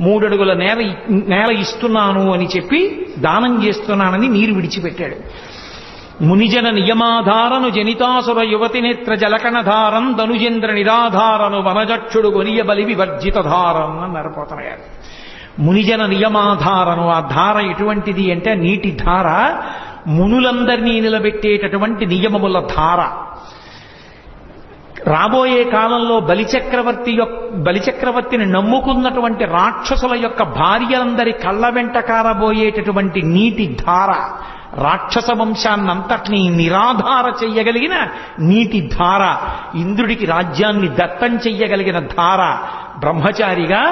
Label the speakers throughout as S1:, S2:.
S1: మూడడుగుల నేల నేల ఇస్తున్నాను అని చెప్పి దానం చేస్తున్నానని నీరు విడిచిపెట్టాడు. మునిజన నియమాధారను జనితాసుర యువతి నేత్ర జలకణధారం ధనుజేంద్ర నిరాధారను వనజక్షుడు గొనియ బలి వివర్జిత ధారం అన్నారు పోతనగారు మునిజన నియమాధారను ఆ ధార ఎటువంటిది అంటే నీటి ధార మునులందరినీ నిలబెట్టేటటువంటి నియమముల ధార. రాబోయే కాలంలో బలిచక్రవర్తి యొక్క బలిచక్రవర్తిని నమ్ముకున్నటువంటి రాక్షసుల యొక్క భార్యలందరి కళ్ళ వెంట కారబోయేటటువంటి నీటి ధార రాక్షస వంశాన్నంతటినీ నిరాధార చెయ్యగలిగిన నీటి ధార ఇంద్రుడికి రాజ్యాన్ని దత్తం చెయ్యగలిగిన ధార బ్రహ్మచారిగా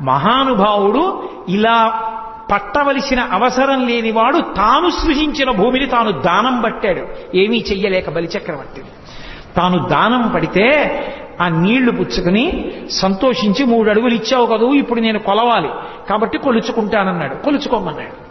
S1: మహానుభావుడు ఇలా పట్టవలసిన అవసరం లేనివాడు తాను సృజించిన భూమిని తాను దానం పట్టాడు ఏమీ చెయ్యలేక బలిచక్రవర్తి తాను దానం పడితే ఆ నీళ్ళు పుచ్చుకుని సంతోషించి మూడు అడుగులు ఇచ్చావు కదూ ఇప్పుడు నేను కొలవాలి. కాబట్టి కొలుచుకుంటానన్నాడు. కొలుచుకోమన్నాడు.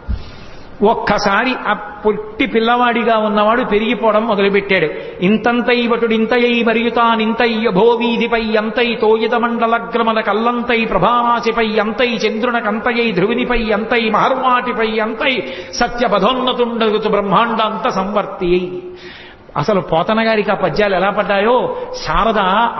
S1: ఒక్కసారి ఆ పొట్టి పిల్లవాడిగా ఉన్నవాడు పెరిగిపోవడం మొదలుపెట్టాడు. ఇంతంతై వటుడు ఇంతయై మరియు తానింతయ్య భోవీధిపై అంతై తోయిత మండలగ్రమల కల్లంతై ప్రభావాసిపై అంతై చంద్రునకంతయై ధ్రువినిపై అంతై మహర్వాటిపై అంతై సత్యపథోన్నతుండగుతు బ్రహ్మాండాంత సంవర్తి అసలు పోతన గారికి ఆ పద్యాలు ఎలా పడ్డాయో శారద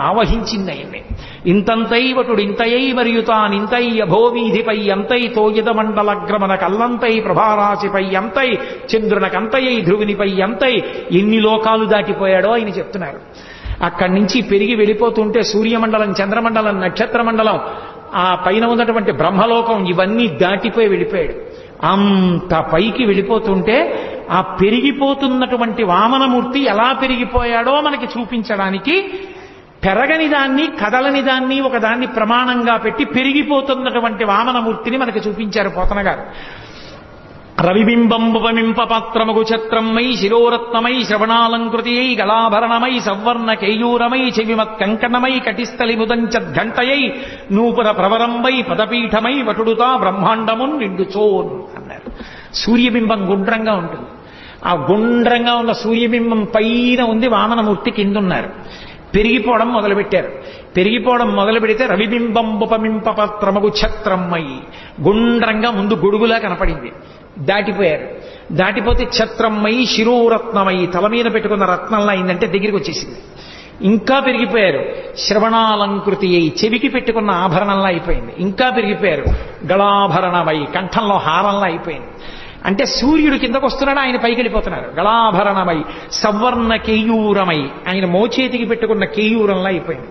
S1: ఆవహించింది ఆయన్ని ఇంతంతై వటుడు ఇంతయై మరియు తానింతై అభోవీధిపై అంతై తోయిద మండలగ్రమన కల్లంతై ప్రభారాశిపై అంతై చంద్రునకంతయై ధ్రువునిపై అంతై ఎన్ని లోకాలు దాటిపోయాడో ఆయన చెప్తున్నారు. అక్కడి నుంచి పెరిగి వెళ్ళిపోతుంటే సూర్యమండలం చంద్రమండలం నక్షత్ర మండలం ఆ పైన ఉన్నటువంటి బ్రహ్మలోకం ఇవన్నీ దాటిపోయి వెళ్ళిపోయాడు. అంత పైకి వెళ్ళిపోతుంటే ఆ పెరిగిపోతున్నటువంటి వామనమూర్తి ఎలా పెరిగిపోయాడో మనకి చూపించడానికి పెరగని దాన్ని కదలని దాన్ని ఒకదాన్ని ప్రమాణంగా పెట్టి పెరిగిపోతున్నటువంటి వామనమూర్తిని మనకి చూపించారు పోతన గారు రవిబింబంబుపమింప ఛత్రమై శిరోరత్నమై శ్రవణాలంకృతియై గళాభరణమై సవర్ణ కేయూరమై చెవిమత్ కంకణమై కటిస్థలి ముదంచద్ఘంటయై నూపుర ప్రవరంబై పదపీఠమై వటుడుతా బ్రహ్మాండమున్ నిండుచోన్ అన్నారు. సూర్యబింబం గుండ్రంగా ఉంటుంది. ఆ గుండ్రంగా ఉన్న సూర్యబింబం పైన ఉంది వామనమూర్తి కిందున్నారు. పెరిగిపోవడం మొదలుపెట్టారు. పెరిగిపోవడం మొదలు పెడితే రవిబింబంబుపమింప పత్రమగు ఛత్రమ్మై. గుండ్రంగా ముందు గొడుగులా కనపడింది. దాటిపోయారు. దాటిపోతే ఛత్రమ్మై శిరోరత్నమయి తల మీద పెట్టుకున్న రత్నంలా అయిందంటే దగ్గరికి వచ్చేసింది. ఇంకా పెరిగిపోయారు. శ్రవణాలంకృతి అయి చెవికి పెట్టుకున్న ఆభరణంలా అయిపోయింది. ఇంకా పెరిగిపోయారు. గళాభరణమై కంఠంలో హారంలా అయిపోయింది. అంటే సూర్యుడు కిందకు వస్తున్నాడు ఆయన పైకి వెళ్ళిపోతున్నారు. గళాభరణమై సవర్ణ కేయూరమై ఆయన మోచేతికి పెట్టుకున్న కేయూరంలా అయిపోయింది.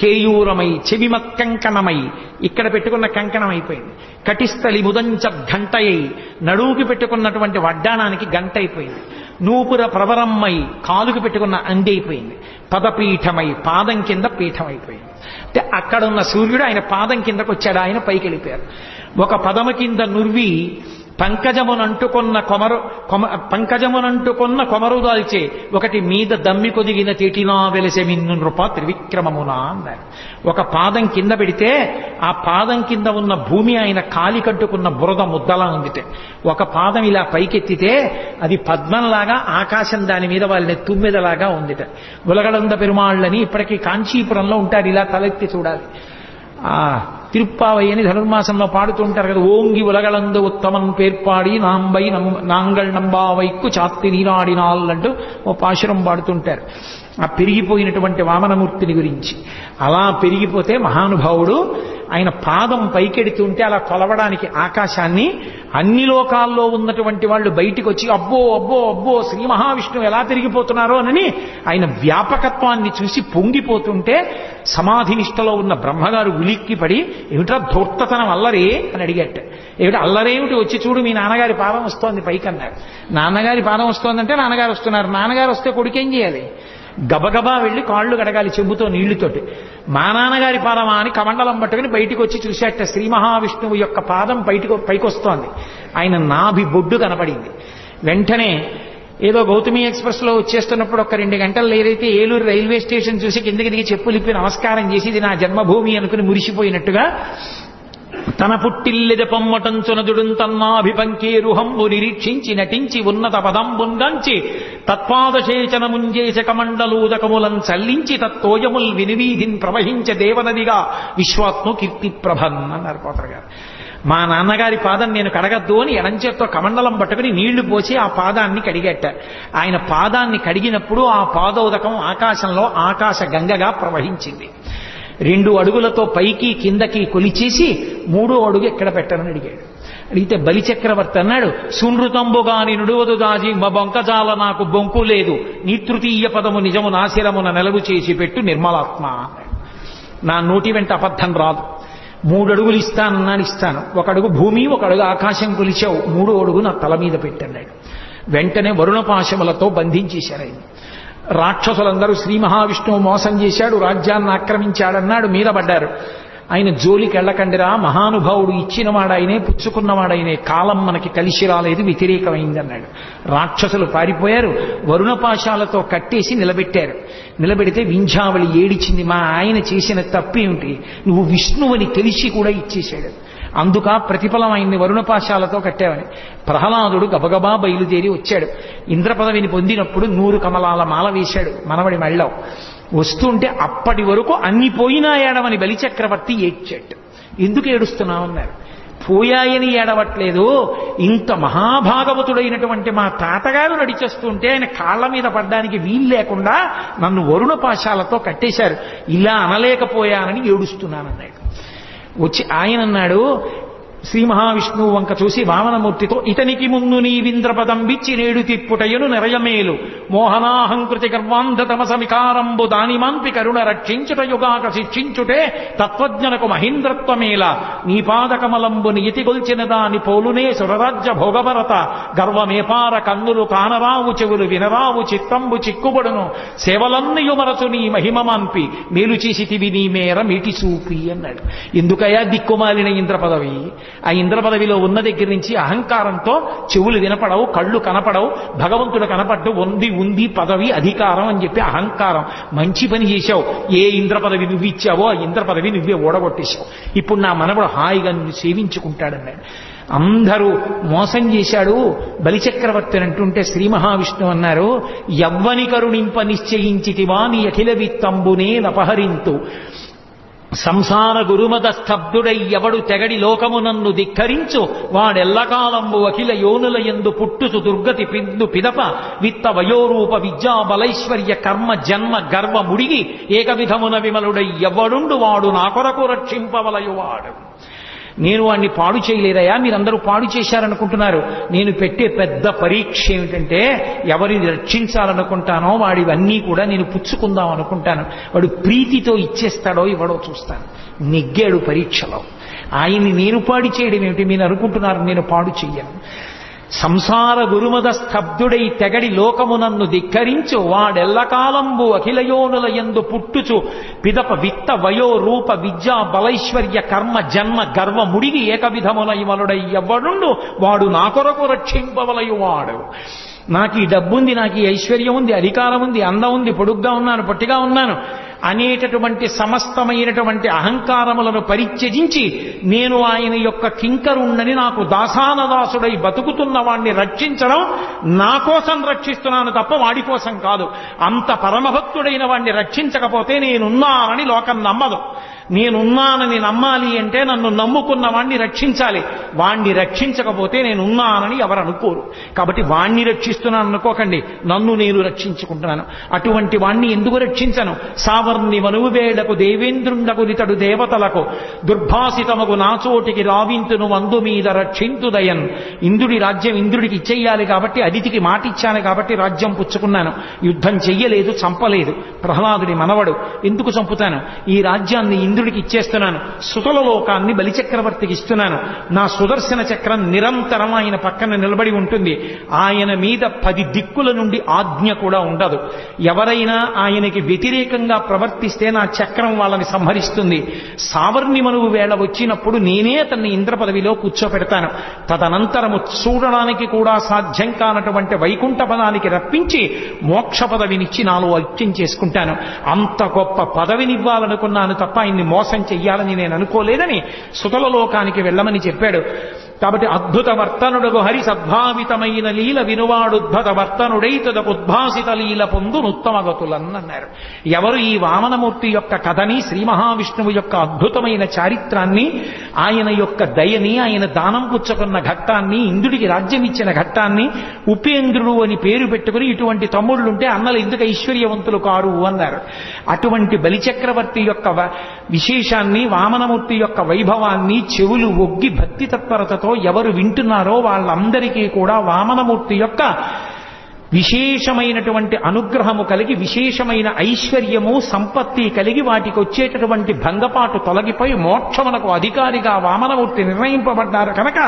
S1: కేయూరమై చెవిమత్ కంకణమై ఇక్కడ పెట్టుకున్న కంకణం అయిపోయింది. కటిస్థలి ముదంచ ఘంటయై నడువుకి పెట్టుకున్నటువంటి వడ్డానానికి గంట అయిపోయింది. నూపుర ప్రవరమ్మై కాలుకి పెట్టుకున్న అంది అయిపోయింది. పదపీఠమై పాదం కింద పీఠం అయిపోయింది. అంటే అక్కడున్న సూర్యుడు ఆయన పాదం కిందకు వచ్చాడు ఆయన పైకి వెళ్ళిపోయారు. ఒక పదము కింద నుర్వి పంకజమునంటుకున్న కొమరు కొమ పంకజమునంటుకున్న కొమరు దాల్చే ఒకటి మీద దమ్మి కొదిగిన తిటినా వెలిసే మిన్ను నృప త్రివిక్రమమున అన్నారు. ఒక పాదం కింద పెడితే ఆ పాదం కింద ఉన్న భూమి ఆయన కాలి కట్టుకున్న బురద ముద్దలా ఉందితే ఒక పాదం ఇలా పైకెత్తితే అది పద్మంలాగా ఆకాశం దాని మీద వాళ్ళని తుమ్మెదలాగా ఉందిట ఉలగడంద పెరుమాళ్ళని ఇప్పటికీ కాంచీపురంలో ఉంటారు ఇలా తలెత్తి చూడాలి. ఆ తిరుప్పావయ్యని ధనుర్మాసంలో పాడుతూ ఉంటారు కదా ఓంగి ఉలగలందు ఉత్తమం పేర్పాడి నాంబై నం- నాంగల్ నంబావైక్కు చాత్తి నీరాడినాల్ అంటూ ఓ పాశురం పాడుతుంటారు ఆ పెరిగిపోయినటువంటి వామనమూర్తిని గురించి. అలా పెరిగిపోతే మహానుభావుడు ఆయన పాదం పైకెడుతుంటే అలా కొలవడానికి ఆకాశాన్ని అన్ని లోకాల్లో ఉన్నటువంటి వాళ్ళు బయటికి వచ్చి అబ్బో అబ్బో అబ్బో శ్రీ మహావిష్ణువు ఎలా తిరిగిపోతున్నారో అని ఆయన వ్యాపకత్వాన్ని చూసి పొంగిపోతుంటే సమాధి నిష్టలో ఉన్న బ్రహ్మగారు ఉలిక్కిపడి ఏమిట్రా ధూర్తతనం అల్లరే? అని అడిగట. ఏమిటి అల్లరేమిటి? వచ్చి చూడు మీ నాన్నగారి పాదం వస్తోంది పైకి అన్నారు నాన్నగారి పాదం వస్తోందంటే నాన్నగారు వస్తున్నారు. నాన్నగారు వస్తే కొడుకేం చేయాలి? గబగబా వెళ్ళి కాళ్ళు గడగాలి చెంబుతో నీళ్ళుతోటి. మా నాన్నగారి పాదమా అని కమండలం పట్టుకుని బయటికి వచ్చి చూసేట శ్రీ మహావిష్ణువు యొక్క పాదం బయటకు పైకొస్తోంది. ఆయన నాభి బొడ్డు కనపడింది. వెంటనే ఏదో గౌతమి ఎక్స్ప్రెస్లో వచ్చేస్తున్నప్పుడు ఒక రెండు గంటలు ఏదైతే ఏలూరు రైల్వే స్టేషన్ చూసి కిందకి దిగి చెప్పులిప్పి నమస్కారం చేసి ఇది నా జన్మభూమి అనుకుని మురిసిపోయినట్టుగా తన పుట్టిల్లెద పొమ్మటంచునదుడున్ తన్నాభిపంకేరుహంబు నిరీక్షించి నటించి ఉన్నత పదంబుంగంచి తత్పాదశేచనముంజేశ కమండలూదకములం చల్లించి తత్తోయముల్ వినివీధిన్ ప్రవహించ దేవనదిగా విశ్వాత్మ కీర్తి ప్రభన్ అన్నారు పోతర గారు. మా నాన్నగారి పాదం నేను కడగద్దు అని ఎడంచేత్తో కమండలం పట్టుకుని నీళ్ళు పోసి ఆ పాదాన్ని కడిగట్టారు ఆయన పాదాన్ని కడిగినప్పుడు ఆ పాదోదకం ఆకాశంలో ఆకాశ గంగగా ప్రవహించింది. రెండు అడుగులతో పైకి కిందకి కొలిచేసి మూడో అడుగు ఎక్కడ పెట్టనని అడిగాడు. అడిగితే బలిచక్రవర్తి అన్నాడు సునృతంబుగాని నుడువదు దాజి మా బొంకజాల నాకు బొంకు లేదు. నీ తృతీయ పదము నిజము నాశిరమున నెలవు చేసి పెట్టు నిర్మలాత్మ. నా నోటి వెంట అబద్ధం రాదు. మూడు అడుగులు ఇస్తానన్నాను ఇస్తాను. ఒక అడుగు భూమి ఒక అడుగు ఆకాశం కొలిచావు. మూడో అడుగు నా తల మీద పెట్టన్నాడు వెంటనే వరుణ పాశములతో బంధించేశారు ఆయన. రాక్షసులందరూ శ్రీ మహావిష్ణువు మోసం చేశాడు రాజ్యాన్ని ఆక్రమించాడన్నాడు మీద పడ్డారు. ఆయన జోలికి వెళ్ళకండిరా మహానుభావుడు ఇచ్చినవాడాయనే పుచ్చుకున్నవాడాయనే కాలం మనకి కలిసి రాలేదు వ్యతిరేకమైందన్నాడు. రాక్షసులు పారిపోయారు వరుణపాశాలతో కట్టేసి నిలబెట్టారు. నిలబెడితే వింఛావళి ఏడిచింది మా ఆయన చేసిన తప్పేమిటి? నువ్వు విష్ణువని తెలిసి కూడా ఇచ్చేశాడు. అందుక ప్రతిఫలం ఆయన్ని వరుణపాశాలతో కట్టావని. ప్రహ్లాదుడు గబగబా బయలుదేరి వచ్చాడు. ఇంద్రపదవిని పొందినప్పుడు నూరు కమలాల మాల వేశాడు. మనవడి మెళ్ళం వస్తుంటే అప్పటి వరకు అన్ని పోయినా ఏడవని బలిచక్రవర్తి ఏడ్చాడు. ఎందుకు ఏడుస్తున్నామన్నారు పోయాయని ఏడవట్లేదు. ఇంత మహాభాగవతుడైనటువంటి మా తాతగారు నడిచేస్తుంటే ఆయన కాళ్ళ మీద పడ్డానికి వీలు లేకుండా నన్ను వరుణ పాశాలతో కట్టేశారు. ఇలా అనలేకపోయానని ఏడుస్తున్నానన్నాడు. వచ్చి ఆయన అన్నాడు శ్రీ మహావిష్ణువు వంక చూసి వామనమూర్తితో ఇతనికి ముందు నీ వింద్రపదం బిచ్చి నేడు తిప్పుటయను నెరయమేలు. మోహనాహంకృతి గర్వాంధతమసమికారంబు దానిమాంపి కరుణ రక్షించుట యుగాక శిక్షించుటే తత్వజ్ఞనకు మహీంద్రత్వమేల. నీ పాదకమలంబు నియతిగొల్చిన దాని పోలునే సురరాజ్య భోగభరత. గర్వమేపార కన్నులు కానరావు చెవులు వినరావు చిత్తంబు చిక్కుబడును. సేవలన్నయు మరచు నీ మహిమమాన్పి మేలు చేసితివి నీ మేర మీటి చూపి అన్నాడు. ఎందుకయా దిక్కుమాలిన ఇంద్రపదవి? ఆ ఇంద్ర పదవిలో ఉన్న దగ్గర నుంచి అహంకారంతో చెవులు వినపడవు కళ్ళు కనపడవు భగవంతుడు కనపడ్డు ఉంది ఉంది పదవి అధికారం అని చెప్పి అహంకారం. మంచి పని చేశావు. ఏ ఇంద్ర పదవి నువ్వు ఇచ్చావో ఆ ఇంద్ర పదవి నువ్వే ఓడగొట్టేశావు. ఇప్పుడు నా మనవడు హాయిగా నువ్వు సేవించుకుంటాడన్నాడు. అందరూ మోసం చేశాడు. బలిచక్రవర్తి అంటుంటే శ్రీ మహావిష్ణువు అన్నారు యవ్వని కరుణింప నిశ్చయించితివా నీ అఖిల విత్తంబునే నపహరింతు సంసార గురుమదస్తబ్దుడై ఎవడు తెగడి లోకమునన్ను ధిక్కరించు. వాడెల్లకాలంబు అఖిల యోనుల ఎందు పుట్టుసు దుర్గతి పిందు పిదప. విత్త వయోరూప విద్యా బలైశ్వర్య కర్మ జన్మ గర్వ ముడిగి. ఏకవిధమున విమలుడై ఎవడుండు వాడు నా కొరకు రక్షింపవలయువాడు. నేను వాడిని పాడు చేయలేదయా? మీరందరూ పాడు చేశారనుకుంటున్నారు. నేను పెట్టే పెద్ద పరీక్ష ఏమిటంటే ఎవరిని రక్షించాలనుకుంటానో వాడివన్నీ కూడా నేను పుచ్చుకుందాం అనుకుంటాను. వాడు ప్రీతితో ఇచ్చేస్తాడో ఇవ్వడో చూస్తాను. నెగ్గాడు పరీక్షలో. ఆయన్ని నేను పాడు చేయడం ఏమిటి? మీరు అనుకుంటున్నారు నేను పాడు చెయ్యను. సంసార గురుమద స్తబ్దుడై తెగడి లోకమునన్ను ధిక్కరించు. వాడెల్లకాలంబు అఖిలయోనుల ఎందు పుట్టుచు. పిదప విత్త వయో రూప విద్యా బలైశ్వర్య కర్మ జన్మ గర్వ ముడిగి ఏకవిధమున ఎవ్వడుండు. వాడు నా కొరకు రక్షింపవలయువాడు. నాకు ఈ డబ్బుంది నాకు ఈ ఐశ్వర్యం ఉంది అధికారం ఉంది అందం ఉంది పొడుగ్గా ఉన్నాను పొట్టిగా ఉన్నాను. అనేటటువంటి సమస్తమైనటువంటి అహంకారములను పరిత్యజించి నేను ఆయన యొక్క కింకరుణ్ణని నాకు దాసానదాసుడై బతుకుతున్న వాణ్ణి రక్షించడం నా కోసం రక్షిస్తున్నాను తప్ప వాడి కోసం కాదు. అంత పరమభక్తుడైన వాణ్ణి రక్షించకపోతే నేనున్నానని లోకం నమ్మదు. నేనున్నానని నమ్మాలి అంటే నన్ను నమ్ముకున్న వాణ్ణి రక్షించాలి. వాణ్ణి రక్షించకపోతే నేనున్నానని ఎవరు అనుకోరు. కాబట్టి వాణ్ణి రక్షిస్తున్నాను అనుకోకండి. నన్ను నేను రక్షించుకుంటున్నాను. అటువంటి వాణ్ణి ఎందుకు రక్షించను? సావ మనువేడకు దేవేంద్రుండకు నితడు దేవతలకు దుర్భాసితమగు నాచోటికి రావింతును మందు మీద రక్షింతుదయన్. ఇంద్రుడి రాజ్యం ఇంద్రుడికి ఇచ్చేయాలి కాబట్టి అదితికి మాట ఇచ్చాను కాబట్టి రాజ్యం పుచ్చుకున్నాను. యుద్ధం చెయ్యలేదు చంపలేదు. ప్రహ్లాదుడి మనవడు ఎందుకు చంపుతాను? ఈ రాజ్యాన్ని ఇంద్రుడికి ఇచ్చేస్తున్నాను. సుతల లోకాన్ని బలిచక్రవర్తికి ఇస్తున్నాను. నా సుదర్శన చక్రం నిరంతరం ఆయన పక్కన నిలబడి ఉంటుంది. ఆయన మీద పది దిక్కుల నుండి ఆజ్ఞ కూడా ఉండదు. ఎవరైనా ఆయనకి వ్యతిరేకంగా ప్రవర్తిస్తే నా చక్రం వాళ్ళని సంహరిస్తుంది. సావర్ణి మనువు వేళ వచ్చినప్పుడు నేనే అతన్ని ఇంద్ర పదవిలో కూర్చోపెడతాను. తదనంతరము చూడడానికి కూడా సాధ్యం కానటువంటి వైకుంఠ పదానికి రప్పించి మోక్ష పదవినిచ్చి నాలో ఐక్యం చేసుకుంటాను. అంత గొప్ప పదవినివ్వాలనుకున్నాను తప్ప ఆయన్ని మోసం చెయ్యాలని నేను అనుకోలేదని సుతల లోకానికి వెళ్ళమని చెప్పాడు. కాబట్టి అద్భుత వర్తనుడగు హరి సద్భావితమైన లీల వినువాడుద్భుత వర్తనుడై తదకు ఉద్భాసిత లీల పొందు ఉత్తమగతులన్నారు ఎవరు ఈ వామనమూర్తి యొక్క కథని శ్రీ మహావిష్ణువు యొక్క అద్భుతమైన చారిత్రాన్ని ఆయన యొక్క దయని ఆయన దానం పుచ్చుకున్న ఘట్టాన్ని ఇంద్రుడికి రాజ్యం ఇచ్చిన ఘట్టాన్ని ఉపేంద్రుడు అని పేరు పెట్టుకుని ఇటువంటి తమ్ముళ్ళుంటే అన్నలు ఎందుకు ఐశ్వర్యవంతులు కారు అన్నారు. అటువంటి బలిచక్రవర్తి యొక్క విశేషాన్ని వామనమూర్తి యొక్క వైభవాన్ని చెవులు ఒగ్గి భక్తి తత్పరతతో ఎవరు వింటున్నారో వాళ్ళందరికీ కూడా వామనమూర్తి యొక్క విశేషమైనటువంటి అనుగ్రహము కలిగి విశేషమైన ఐశ్వర్యము సంపత్తి కలిగి వాటికి వచ్చేటటువంటి భంగపాటు తొలగిపోయి మోక్షమునకు అధికారిగా వామనమూర్తి నిర్ణయింపబడ్డారు కనుక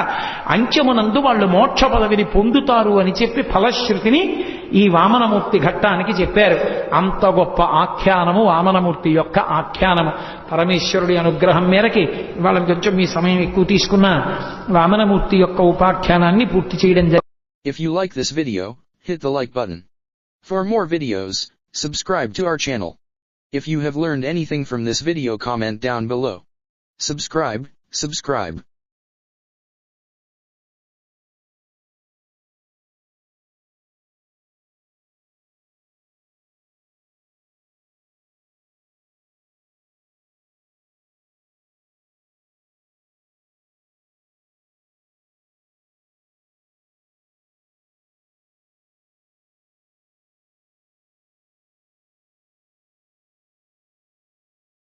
S1: అంచెమునందు వాళ్ళు మోక్ష పదవిని పొందుతారు అని చెప్పి ఫలశ్రుతిని ఈ వామనమూర్తి ఘట్టానికి చెప్పారు. అంత గొప్ప ఆఖ్యానము వామనమూర్తి యొక్క ఆఖ్యానము. పరమేశ్వరుడి అనుగ్రహం మేరకి. వాళ్ళ కొంచెం మీ సమయం ఎక్కువ తీసుకున్న వామనమూర్తి యొక్క ఉపాఖ్యానాన్ని పూర్తి చేయడం జరిగింది
S2: If you like this video, hit the like button. For more videos, subscribe to our channel. If you have learned anything from this video comment down below. Subscribe, subscribe.